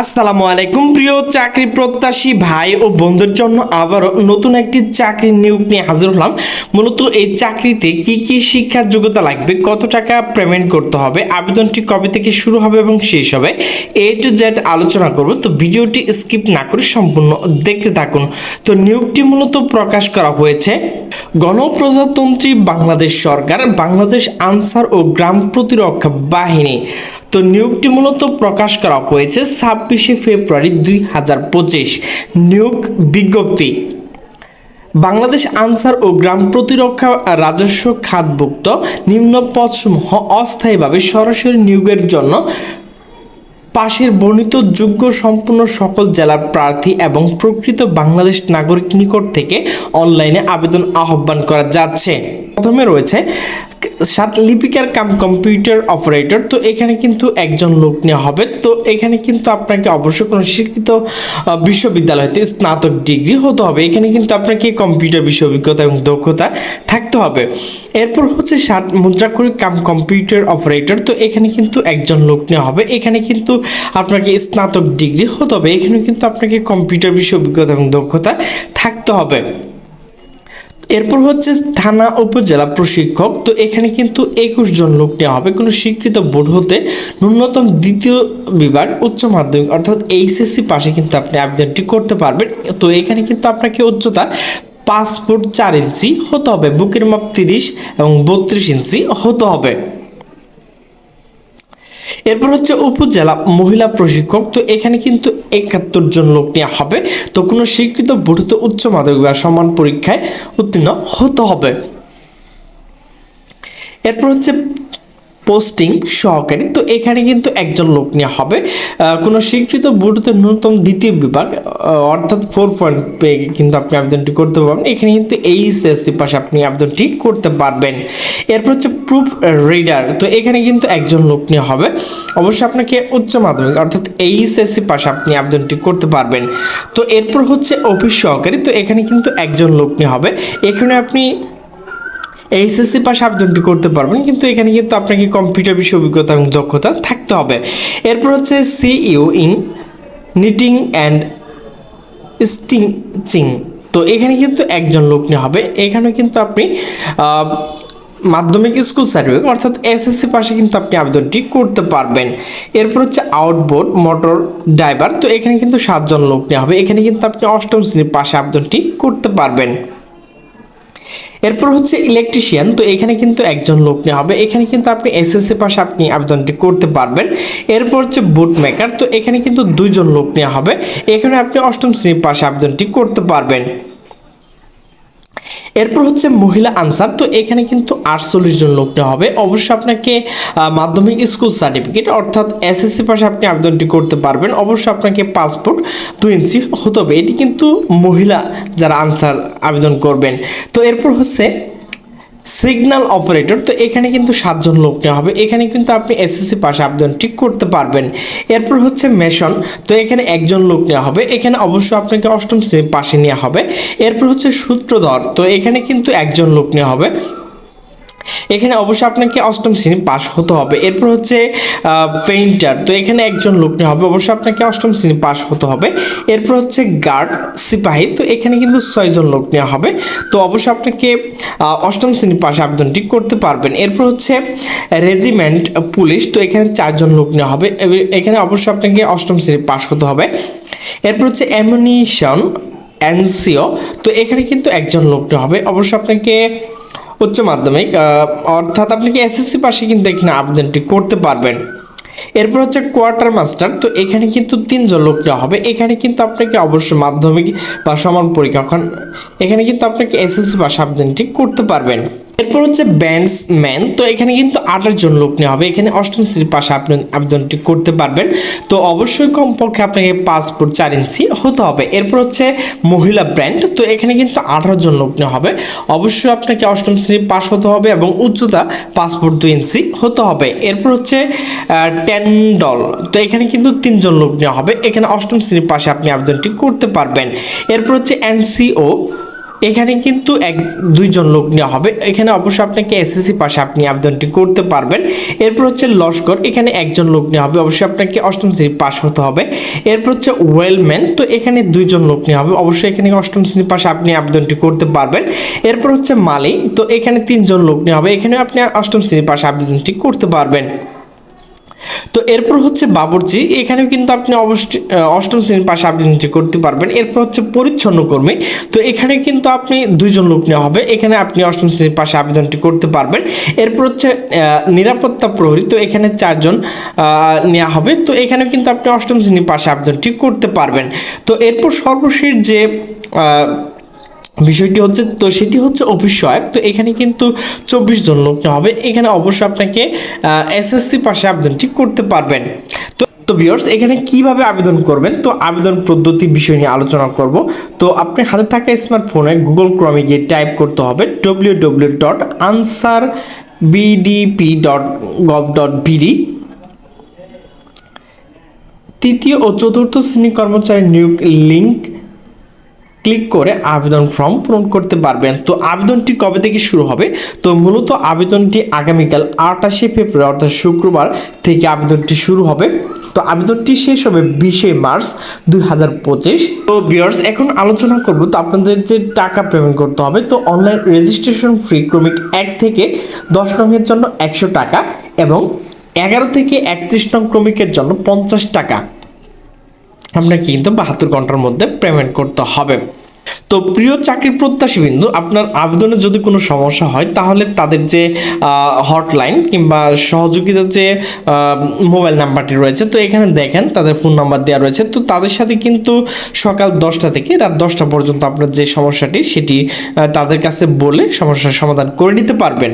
আসসালামু আলাইকুম, প্রিয় চাকরি প্রত্যাশী ভাই ও বন্ধুর জন্য আবারও নতুন একটি চাকরির নিয়োগ নিয়ে হাজির হলাম। মূলত এই চাকরিতে কি কি শিক্ষার যোগ্যতা লাগবে, কত টাকা পেমেন্ট করতে হবে, আবেদনটি কবে থেকে শুরু হবে এবং শেষ হবে, এ টু জেড আলোচনা করব। তো ভিডিওটি স্কিপ না করে সম্পূর্ণ দেখতে থাকুন। তো নিয়োগটি মূলত প্রকাশ করা হয়েছে গণপ্রজাতন্ত্রী বাংলাদেশ সরকার, বাংলাদেশ আনসার ও গ্রাম প্রতিরক্ষা বাহিনী। তো নিয়োগটি মূলত প্রকাশ করা হয়েছে ছাব্বিশে ফেব্রুয়ারি দুই হাজার পঁচিশ। নিয়োগ বিজ্ঞপ্তি। বাংলাদেশ আনসার ও গ্রাম প্রতিরক্ষা রাজস্ব খাতভুক্ত নিম্ন পদসমূহ অস্থায়ীভাবে সরাসরি নিয়োগের জন্য পাশের বর্ণিত যোগ্য সম্পূর্ণ সকল জেলার প্রার্থী এবং প্রকৃত বাংলাদেশ নাগরিক নিকট থেকে অনলাইনে আবেদন আহ্বান করা যাচ্ছে। প্রথমে রয়েছে সাত লিপিকার কাম কম্পিউটার অপারেটর। তো এখানে কিন্তু একজন লোক নেওয়া হবে। তো এখানে কিন্তু আপনাকে অবশ্যই কোনো শিক্ষিত বিশ্ববিদ্যালয় হতে স্নাতক ডিগ্রি হতে হবে। এখানে কিন্তু আপনাকে কম্পিউটার বিষয় অভিজ্ঞতা এবং দক্ষতা থাকতে হবে। এরপর হচ্ছে সাত মুদ্রাক্ষরী কাম কম্পিউটার অপারেটর। তো এখানে কিন্তু একজন লোক নেওয়া হবে। এখানে কিন্তু আপনাকে স্নাতক ডিগ্রি হতে হবে। এখানে কিন্তু আপনাকে কম্পিউটার বিষয় অভিজ্ঞতা এবং দক্ষতা থাকতে হবে। এরপর হচ্ছে থানা উপজেলা প্রশিক্ষক। তো এখানে কিন্তু একুশ জন লোক নেওয়া হবে। কোনো স্বীকৃত বোর্ড হতে ন্যূনতম দ্বিতীয় বিভাগ উচ্চ মাধ্যমিক অর্থাৎ এইচএসসি পাশে কিন্তু আপনি আবেদনটি করতে পারবেন। তো এখানে কিন্তু আপনাকে উচ্চতা পাসপোর্ট চার ইঞ্চি হতে হবে। বুকের মাপ তিরিশ এবং বত্রিশ ইঞ্চি হতে হবে। এরপর হচ্ছে উপজেলা মহিলা প্রশিক্ষক। তো এখানে কিন্তু একাত্তর জন লোক নেওয়া হবে। তো কোনো স্বীকৃত বর্ধিত উচ্চ মাধ্যমিক বা সমান পরীক্ষায় উত্তীর্ণ হতে হবে। এরপর হচ্ছে পোস্টিং সহকারী। তো এখানে কিন্তু একজন লোক নেওয়া হবে। কোনো স্বীকৃত বোর্ডতে ন্যূনতম দ্বিতীয় বিভাগ অর্থাৎ ফোর পয়েন্ট পেয়ে কিন্তু আপনি আবেদনটি করতে পারবেন। এখানে কিন্তু এইচএসসি পাশে আপনি আবেদনটি করতে পারবেন। এরপর হচ্ছে প্রুফ রিডার তো এখানে কিন্তু একজন লোক নেওয়া হবে। অবশ্যই আপনাকে উচ্চ মাধ্যমিক, অর্থাৎ এইচএসসি পাশে আপনি আবেদনটি করতে পারবেন। তো এরপর হচ্ছে অফিস সহকারী, তো এখানে কিন্তু একজন লোক নেওয়া হবে। এখানে আপনি এইচএসসি পাশে আবেদনটি করতে পারবেন, কিন্তু এখানে কিন্তু আপনাকে কম্পিউটার বিষয় অভিজ্ঞতা এবং দক্ষতা থাকতে হবে। এরপর হচ্ছে CU in knitting and stitching তো এখানে কিন্তু একজন লোক নিয়ে হবে। এখানে কিন্তু আপনি মাধ্যমিক স্কুল সার্টিফিকেট, অর্থাৎ এসএসসি পাশে কিন্তু আপনি আবেদনটি করতে পারবেন। এরপর হচ্ছে আউটবোর্ড মোটর ড্রাইভার তো এখানে কিন্তু সাতজন লোক নেওয়া হবে। এখানে কিন্তু আপনি অষ্টম শ্রেণির পাশে আবেদনটি করতে পারবেন। এরপর হচ্ছে ইলেকট্রিশিয়ান তো এখানে কিন্তু একজন লোক নেওয়া হবে। এখানে কিন্তু আপনি এসএসসি পাশে আপনি আবেদনটি করতে পারবেন। এরপর হচ্ছে বুট মেকার তো এখানে কিন্তু দুইজন লোক নেওয়া হবে। এখানে আপনি অষ্টম শ্রেণির পাশে আবেদনটি করতে পারবেন। এরপর হচ্ছে মহিলা আনসার। তো এখানে কিন্তু আটচল্লিশ জন লোক নেওয়া হবে। অবশ্যই আপনাকে মাধ্যমিক স্কুল সার্টিফিকেট অর্থাৎ এসএসসি পাশে আপনি আবেদনটি করতে পারবেন। অবশ্যই আপনাকে পাসপোর্ট দু ইঞ্চি হতে হবে। এটি কিন্তু মহিলা যারা আনসার আবেদন করবেন। তো এরপর হচ্ছে সিগন্যাল অপারেটর তো এখানে কিন্তু সাতজন লোক নেওয়া হবে। এখানে কিন্তু আপনি এসএসসি পাশে আবেদন ঠিক করতে পারবেন। এরপর হচ্ছে মেশন তো এখানে একজন লোক নেওয়া হবে। এখানে অবশ্য আপনাকে অষ্টম শ্রেণি পাশে নেওয়া হবে। এরপর হচ্ছে সূত্রধর, তো এখানে কিন্তু একজন লোক নেওয়া হবে। এখানে অবশ্যই আপনাকে অষ্টম শ্রেণি পাস হতে হবে। এরপর হচ্ছে পেইন্টার তো এখানে একজন লোক হবে, অবশ্যই আপনাকে অষ্টম শ্রেণি পাস হতে হবে। এরপর হচ্ছে গার্ড সিপাহী, তো এখানে কিন্তু ছয়জন লোক নেওয়া হবে। তো অবশ্যই আপনাকে অষ্টম শ্রেণি পাশে আবেদনটি করতে পারবেন। এরপর হচ্ছে রেজিমেন্ট পুলিশ তো এখানে চারজন লোক নেওয়া হবে। এখানে অবশ্যই আপনাকে অষ্টম শ্রেণি পাস হতে হবে। এরপর হচ্ছে অ্যামুনিশন এনসিও তো এখানে কিন্তু একজন লোক নেওয়া হবে। অবশ্যই আপনাকে উচ্চ মাধ্যমিক অর্থাৎ আপনি কি এসএসসি পাশে কিন্তু এখানে আবেদনটি করতে পারবেন। এরপর হচ্ছে কোয়ার্টার মাস্টার তো এখানে কিন্তু তিনজন লোক হবে। এখানে কিন্তু আপনাকে অবশ্যই মাধ্যমিক বা সমান পরীক্ষা, এখানে কিন্তু আপনাকে এসএসসি পাশে আবেদনটি করতে পারবেন। এরপর হচ্ছে ব্যান্ডসম্যান, তো এখানে কিন্তু আঠাশ জন লোক নেওয়া হবে। এখানে অষ্টম শ্রেণির পাশে আপনি আবেদনটি করতে পারবেন। তো অবশ্যই কমপক্ষে আপনাকে পাসপোর্ট চার ইঞ্চি হতে হবে। এরপর হচ্ছে মহিলা ব্র্যান্ড তো এখানে কিন্তু আঠারো জন লোক নেওয়া হবে। অবশ্যই আপনাকে অষ্টম শ্রেণি পাস হতে হবে এবং উচ্চতা পাসপোর্ট দুই ইঞ্চি হতে হবে। এরপর হচ্ছে ট্যান্ডল তো এখানে কিন্তু তিনজন লোক নেওয়া হবে। এখানে অষ্টম শ্রেণির পাশে আপনি আবেদনটি করতে পারবেন। এরপর হচ্ছে এনসিও এখানে কিন্তু এক, দুইজন লোক নেওয়া হবে। এখানে অবশ্যই আপনাকে এসএসসি পাশে আপনি আবেদনটি করতে পারবেন। এরপর হচ্ছে লস্কর, এখানে একজন লোক নেওয়া হবে। অবশ্যই আপনাকে অষ্টম শ্রেণি পাশ হতে হবে। এরপর হচ্ছে ওয়েলম্যান, তো এখানে দুইজন লোক নেওয়া হবে। অবশ্যই এখানে অষ্টম শ্রেণি পাশে আপনি আবেদনটি করতে পারবেন। এরপর হচ্ছে মালি তো এখানে তিনজন লোক নেওয়া হবে। এখানে আপনি অষ্টম শ্রেণি পাশে আবেদনটি করতে পারবেন। তো এরপর হচ্ছে বাবরচি এখানেও কিন্তু আপনি অবশ্যই অষ্টম শ্রেণির পাশে আপনি আবেদনটি করতে পারবেন। এরপর হচ্ছে পরিচ্ছন্ন কর্মী, তো এখানে কিন্তু আপনি দুইজন লোক নেওয়া হবে। এখানে আপনি অষ্টম শ্রেণির পাশে আবেদনটি করতে পারবেন। এরপর হচ্ছে নিরাপত্তা প্রহরী, তো এখানে চারজন নেওয়া হবে। তো এখানে কিন্তু আপনি অষ্টম শ্রেণির পাশে আবেদনটি করতে পারবেন। তো এরপর সর্বশেষ যে বিষয়টি হচ্ছে, তো সেটি হচ্ছে অফিস সহায়ক। তো এখানে কিন্তু চব্বিশ জন লোক হবে। এখানে অবশ্যই আপনাকে এসএসসি পাশে আবেদনটি করতে পারবেন। তো তো ভিউয়ার্স এখানে কীভাবে আবেদন করবেন? তো আবেদন পদ্ধতি বিষয় নিয়ে আলোচনা করব। তো আপনি হাতে থাকা স্মার্টফোনে গুগল ক্রমে গিয়ে টাইপ করতে হবে W W dot Ansar BDP dot gov dot BD তৃতীয় ও চতুর্থ শ্রেণি কর্মচারী নিয়োগ লিঙ্ক ক্লিক করে আবেদন ফর্ম পূরণ করতে পারবেন। তো আবেদনটি কবে থেকে শুরু হবে? তো মূলত আবেদনটি আগামীকাল আটাশে ফেব্রুয়ারি, অর্থাৎ শুক্রবার থেকে আবেদনটি শুরু হবে। তো আবেদনটি শেষ হবে বিশে মার্চ দুই হাজার পঁচিশ। তো বিয়ার্স এখন আলোচনা করব, তো আপনাদের যে টাকা পেমেন্ট করতে হবে, তো অনলাইন রেজিস্ট্রেশন ফ্রি ক্রমিক এক থেকে দশ নংয়ের জন্য একশো টাকা এবং এগারো থেকে একত্রিশ নং ক্রমিকের জন্য পঞ্চাশ টাকা। আপনাকে কিন্তু বাহাত্তর ঘণ্টার মধ্যে পেমেন্ট করতে হবে। তো প্রিয় চাকরি প্রত্যাশী বিন্দু আপনার আবেদনে যদি কোনো সমস্যা হয়, তাহলে তাদের যে হটলাইন কিংবা সহযোগিতার যে মোবাইল নাম্বারটি রয়েছে, তো এখানে দেখেন, তাদের ফোন নাম্বার দেওয়া রয়েছে। তো তাদের সাথে কিন্তু সকাল দশটা থেকে রাত দশটা পর্যন্ত আপনার যে সমস্যাটি, সেটি তাদের কাছে বলে সমস্যার সমাধান করে নিতে পারবেন।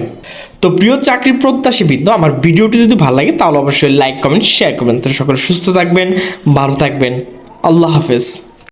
তো প্রিয় চাকরি প্রত্যাশী বিন্দু আমার ভিডিওটি যদি ভালো লাগে, তাহলে অবশ্যই লাইক কমেন্ট শেয়ার করবেন। তো সকলে সুস্থ থাকবেন, ভালো থাকবেন। আল্লাহ হাফেজ।